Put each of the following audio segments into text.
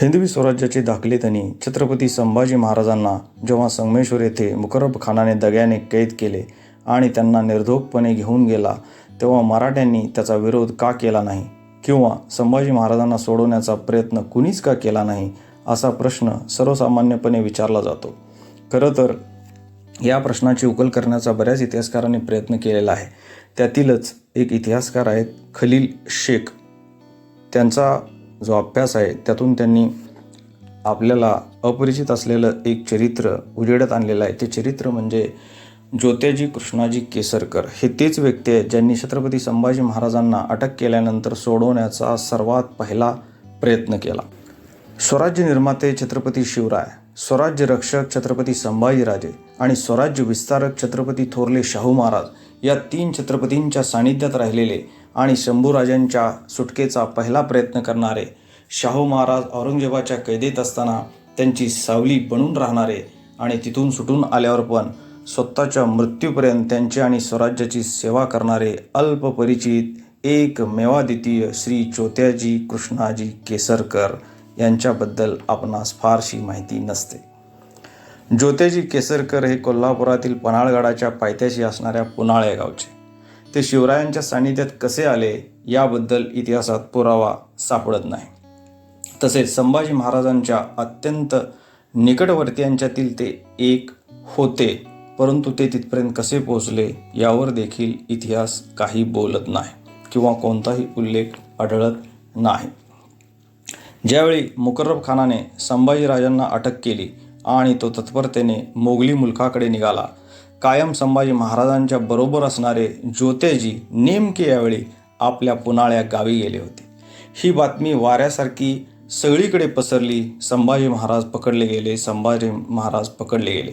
हिंदवी स्वराज्याचे दाखले त्यांनी छत्रपती संभाजी महाराजांना जेव्हा संगमेश्वर येथे मुकरब खानाने दग्याने कैद केले आणि त्यांना निर्धोकपणे घेऊन गेला तेव्हा मराठ्यांनी त्याचा विरोध का केला नाही? किंवा संभाजी महाराजांना सोडवण्याचा प्रयत्न कुणीच का केला नाही? असा प्रश्न सर्वसामान्यपणे विचारला जातो. खरं तर या प्रश्नाची उकल करण्याचा बऱ्याच इतिहासकारांनी प्रयत्न केलेला आहे. त्यातीलच एक इतिहासकार आहेत खलील शेख. त्यांचा जो अभ्यास आहे त्यातून त्यांनी आपल्याला अपरिचित असलेलं एक चरित्र उजेडत आणलेलं आहे. ते चरित्र म्हणजे ज्योत्याजी कृष्णाजी केसरकर. हे तेच व्यक्ती आहेत ज्यांनी छत्रपती संभाजी महाराजांना अटक केल्यानंतर सोडवण्याचा सर्वात पहिला प्रयत्न केला. स्वराज्य निर्माते छत्रपती शिवराय स्वराज्य रक्षक छत्रपती संभाजीराजे आणि स्वराज्य विस्तारक छत्रपती थोरले शाहू महाराज या तीन छत्रपतींच्या सानिध्यात राहिलेले आणि शंभूराजांच्या सुटकेचा पहिला प्रयत्न करणारे शाहू महाराज औरंगजेबाच्या कैदेत असताना त्यांची सावली बनून राहणारे आणि तिथून सुटून आल्यावर पण स्वतःच्या मृत्यूपर्यंत त्यांची आणि स्वराज्याची सेवा करणारे अल्पपरिचित एक मेवाद्वितीय श्री चोत्याजी कृष्णाजी केसरकर यांच्याबद्दल आपणास फारशी माहिती नसते. ज्योत्याजी केसरकर हे कोल्हापुरातील पन्हाळगडाच्या पायथ्याशी असणाऱ्या पुनाळ्या गावचे. ते शिवरायांच्या सानिध्यात कसे आले याबद्दल इतिहासात पुरावा सापडत नाही. तसेच संभाजी महाराजांच्या अत्यंत निकटवर्तीयांच्यातील ते एक होते परंतु ते तिथपर्यंत कसे पोहोचले यावर देखील इतिहास काही बोलत नाही किंवा कोणताही उल्लेख आढळत नाही. ज्यावेळी मुकर्रब खानाने संभाजीराजांना अटक केली आणि तो तत्परतेने मोगली मुलखाकडे निघाला कायम संभाजी महाराजांच्या बरोबर असणारे ज्योतेजी नेमके यावेळी आपल्या पुनाळ्या गावी गेले होते. ही बातमी वाऱ्यासारखी सगळीकडे पसरली संभाजी महाराज पकडले गेले संभाजी महाराज पकडले गेले.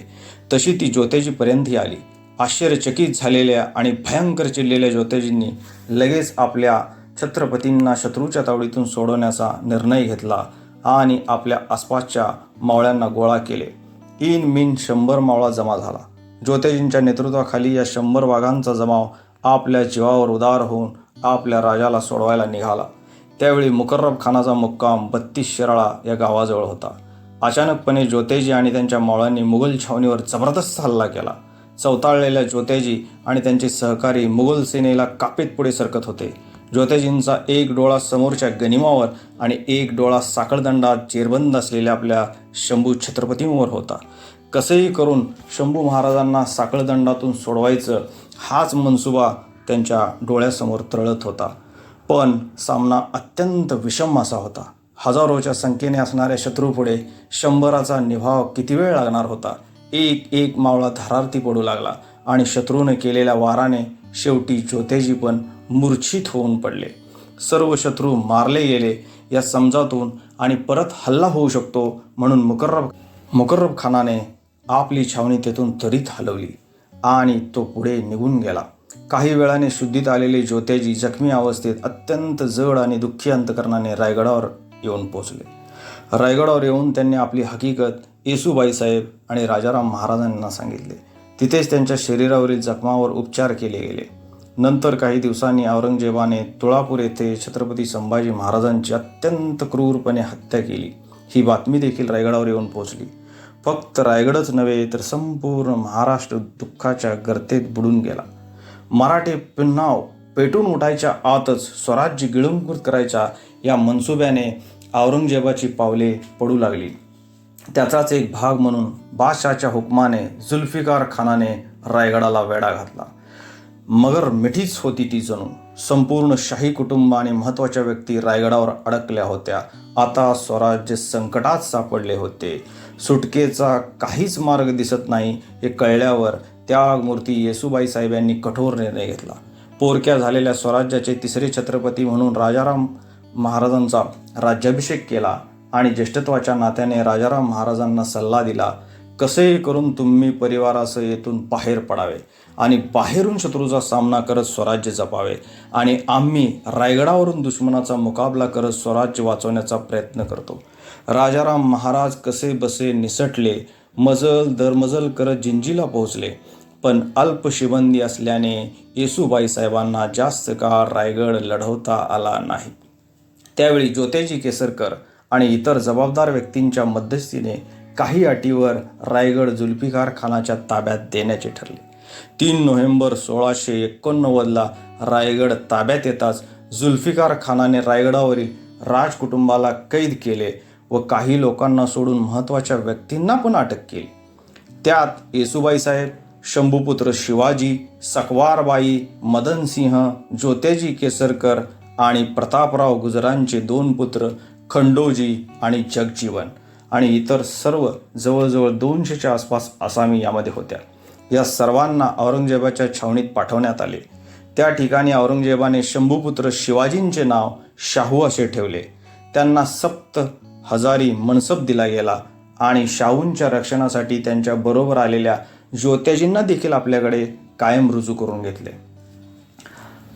तशी ती ज्योतेजीपर्यंतही आली. आश्चर्यचकित झालेल्या आणि भयंकर चिडलेल्या ज्योतेजींनी लगेच आपल्या छत्रपतींना शत्रूच्या तावडीतून सोडवण्याचा निर्णय घेतला आणि आपल्या आसपासच्या मावळ्यांना गोळा केले. इन मिन शंभर मावळा जमा झाला. ज्योतेजींच्या नेतृत्वाखाली या शंभर वाघांचा जमाव आपल्या जीवावर उदार होऊन आपल्या राजाला सोडवायला निघाला. त्यावेळी मुकर्रब खानाचा मुक्काम बत्तीस शिराळा या गावाजवळ होता. अचानकपणे ज्योतेजी आणि त्यांच्या मावळांनी मुघल छावणीवर जबरदस्त हल्ला केला. चवताळलेल्या ज्योतेजी आणि त्यांचे सहकारी मुघल सेनेला कापीत पुढे सरकत होते. ज्योतेजींचा एक डोळा समोरच्या गनिमावर आणि एक डोळा साखळदंडात चेरबंद असलेल्या आपल्या शंभू छत्रपतींवर होता. कसेही करून शंभू महाराजांना साखळदंडातून सोडवायचं हाच मनसुबा त्यांच्या डोळ्यासमोर तळत होता. पण सामना अत्यंत विषम असा होता. हजारोच्या संख्येने असणाऱ्या शत्रूपुढे शंभराचा निभाव किती वेळ लागणार होता? एक एक मावळा धारार्थी पडू लागला आणि शत्रूने केलेल्या वाराने शेवटी ज्योतेजी पण मूर्छित होऊन पडले. सर्व शत्रू मारले गेले या समजातून आणि परत हल्ला होऊ शकतो म्हणून मुकर्रब मुकर्रब खानाने आपली छावणी तेथून त्वरित हलवली आणि तो पुढे निघून गेला. काही वेळाने शुद्धीत आलेले ज्योतेजी जखमी अवस्थेत अत्यंत जड आणि दुःखी अंतकरणाने रायगडावर येऊन पोचले रायगडावर येऊन त्यांनी आपली हकीकत येसूबाई साहेब आणि राजाराम महाराजांना सांगितले. तिथेच त्यांच्या शरीरावरील जखमावर उपचार केले गेले. नंतर काही दिवसांनी औरंगजेबाने तुळापूर येथे छत्रपती संभाजी महाराजांची अत्यंत क्रूरपणे हत्या केली. ही बातमी देखील रायगडावर येऊन पोहोचली. फक्त रायगडच नव्हे तर संपूर्ण महाराष्ट्र दुःखाच्या गर्तेत बुडून गेला. मराठे पुन्हा पेटून उठायच्या आतच स्वराज्य गिळंकृत करायच्या या मनसुब्याने औरंगजेबाची पावले पडू लागली. त्याचाच एक भाग म्हणून बादशाहच्या हुकमाने जुल्फिकार खानाने रायगडाला वेढा घातला. मगर मिठीच होती ती जणू. संपूर्ण शाही कुटुंब आणि महत्त्वाच्या व्यक्ती रायगडावर अडकल्या होत्या. आता स्वराज्य संकटात सापडले होते. सुटकेचा काहीच मार्ग दिसत नाही हे कळल्यावर त्या मूर्ती येसुबाई साहेब यांनी कठोर निर्णय घेतला. पोरक्या झालेल्या स्वराज्याचे तिसरे छत्रपती म्हणून राजाराम महाराजांचा राज्याभिषेक केला आणि ज्येष्ठत्वाच्या नात्याने राजाराम महाराजांना सल्ला दिला कसेही करून तुम्ही परिवारासह येथून बाहेर पडावे आणि बाहेरून शत्रूचा सामना करत स्वराज्य जपावे आणि आम्ही रायगडावरून दुश्मनाचा मुकाबला करत स्वराज्य वाचवण्याचा प्रयत्न करतो. राजाराम महाराज कसे बसे निसटले मजल दरमजल करत जिंजीला पोहोचले. पण अल्प शिबंदी असल्याने येसूबाई साहेबांना जास्त काळ रायगड लढवता आला नाही. त्यावेळी ज्योतेजी केसरकर आणि इतर जबाबदार व्यक्तींच्या मध्यस्थीने काही अटीवर रायगड जुल्फिकार खानाच्या ताब्यात देण्याचे ठरले. तीन नोव्हेंबर सोळाशे एकोणनव्वदला रायगड ताब्यात येताच जुल्फिकार खानाने रायगडावरील राजकुटुंबाला कैद केले व काही लोकांना सोडून महत्त्वाच्या व्यक्तींना पण अटक केली. त्यात येसुबाई साहेब शंभूपुत्र शिवाजी सकवारबाई मदनसिंह ज्योतेजी केसरकर आणि प्रतापराव गुजरांचे दोन पुत्र खंडोजी आणि जगजीवन आणि इतर सर्व जवळजवळ दोनशेच्या आसपास आसामी यामध्ये होत्या. या सर्वांना औरंगजेबाच्या छावणीत पाठवण्यात आले. त्या ठिकाणी औरंगजेबाने शंभूपुत्र शिवाजींचे नाव शाहू असे ठेवले. त्यांना सप्त हजारी मनसब दिला गेला आणि शाहूंच्या रक्षणासाठी त्यांच्या बरोबर आलेल्या ज्योत्याजींना देखील आपल्याकडे कायम रुजू करून घेतले.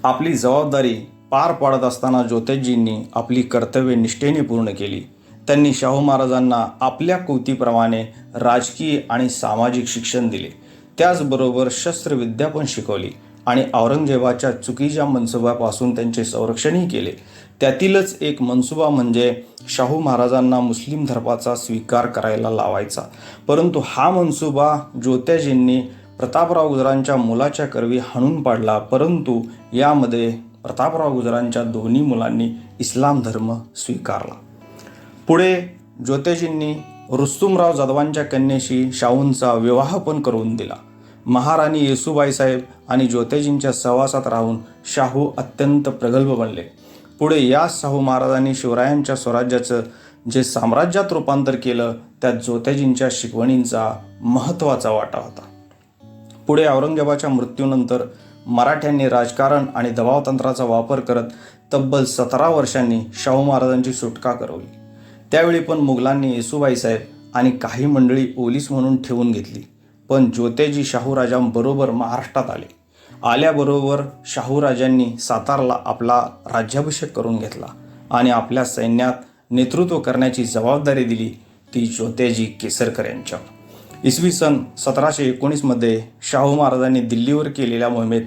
आपली जबाबदारी पार पाडत असताना ज्योतिषजींनी आपली कर्तव्ये निष्ठेने पूर्ण केली. त्यांनी शाहू महाराजांना आपल्या कृतीप्रमाणे राजकीय आणि सामाजिक शिक्षण दिले. त्याचबरोबर शस्त्रविद्या पण शिकवली. आणि औरंगजेबाच्या चुकीच्या मनसुबापासून त्यांचे संरक्षणही केले. त्यातीलच एक मनसुबा म्हणजे शाहू महाराजांना मुस्लिम धर्माचा स्वीकार करायला लावायचा. परंतु हा मनसुबा ज्योत्याजींनी प्रतापराव गुजरांच्या मुलाच्या करवी हाणून पाडला. परंतु यामध्ये प्रतापराव गुजरांच्या दोन्ही मुलांनी इस्लाम धर्म स्वीकारला. पुढे ज्योतिषींनी रुस्तुमराव जाधवांच्या कन्येशी शाहूंचा विवाह पण करून दिला. महाराणी येसुबाई साहेब आणि ज्योतिषींच्या सहवासात राहून शाहू अत्यंत प्रगल्भ बनले. पुढे या शाहू महाराजांनी शिवरायांच्या स्वराज्याचं जे साम्राज्यात रूपांतर केलं त्यात ज्योतिषींच्या शिकवणींचा महत्त्वाचा वाटा होता. पुढे औरंगजेबाच्या मृत्यूनंतर मराठ्यांनी राजकारण आणि दबावतंत्राचा वापर करत तब्बल सतरा वर्षांनी शाहू महाराजांची सुटका करवली. त्यावेळी पण मुघलांनी येसुबाई साहेब आणि काही मंडळी पोलीस म्हणून ठेवून घेतली. पण ज्योतेजी शाहूराजांबरोबर महाराष्ट्रात आले. आल्याबरोबर शाहूराजांनी सातारला आपला राज्याभिषेक करून घेतला आणि आपल्या सैन्यात नेतृत्व करण्याची जबाबदारी दिली ती ज्योतेजी केसरकर यांच्यावर इसवी सन सतराशे एकोणीसमध्ये शाहू महाराजांनी दिल्लीवर केलेल्या मोहिमेत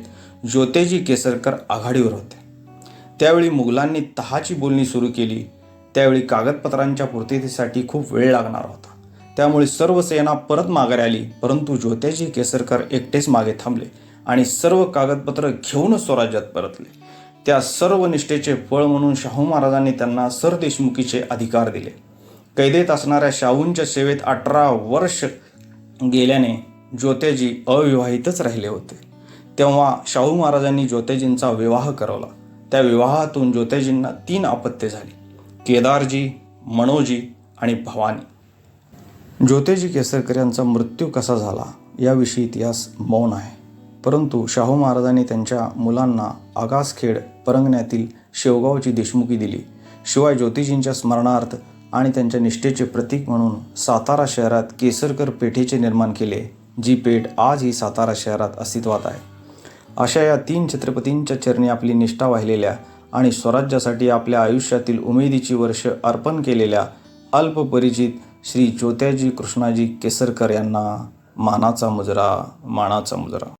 ज्योतेजी केसरकर आघाडीवर होते. त्यावेळी मुघलांनी तहाची बोलणी सुरू केली. त्यावेळी कागदपत्रांच्या पूर्ततेसाठी खूप वेळ लागणार होता. त्यामुळे सर्व सेना परत माघारी आली परंतु ज्योत्याजी केसरकर एकटेच मागे थांबले आणि सर्व कागदपत्र घेऊनच स्वराज्यात परतले. त्या सर्व निष्ठेचे फळ म्हणून शाहू महाराजांनी त्यांना सरदेशमुखीचे अधिकार दिले. कैदेत असणाऱ्या शाहूंच्या सेवेत अठरा वर्ष गेल्याने ज्योतेजी अविवाहितच राहिले होते. तेव्हा शाहू महाराजांनी ज्योतेजींचा विवाह करवला. त्या विवाहातून ज्योतेजींना तीन अपत्ये झाली. केदारजी मनोजी आणि भवानी. ज्योतेजी केसरकर यांचा मृत्यू कसा झाला याविषयी इतिहास मौन आहे. परंतु शाहू महाराजांनी त्यांच्या मुलांना आगासखेड परंगण्यातील शेवगावची देशमुखी दिली. शिवाय ज्योतिजींच्या स्मरणार्थ आणि त्यांच्या निष्ठेचे प्रतीक म्हणून सातारा शहरात केसरकर पेठेचे निर्माण केले जी पेठ आजही सातारा शहरात अस्तित्वात आहे. अशा या तीन छत्रपतींच्या चरणी आपली निष्ठा वाहिलेल्या आणि स्वराज्यासाठी आपल्या आयुष्यातील उमेदीची वर्ष अर्पण केलेल्या अल्पपरिचित श्री ज्योत्याजी कृष्णाजी केसरकर यांना मानाचा मुजरा मानाचा मुजरा.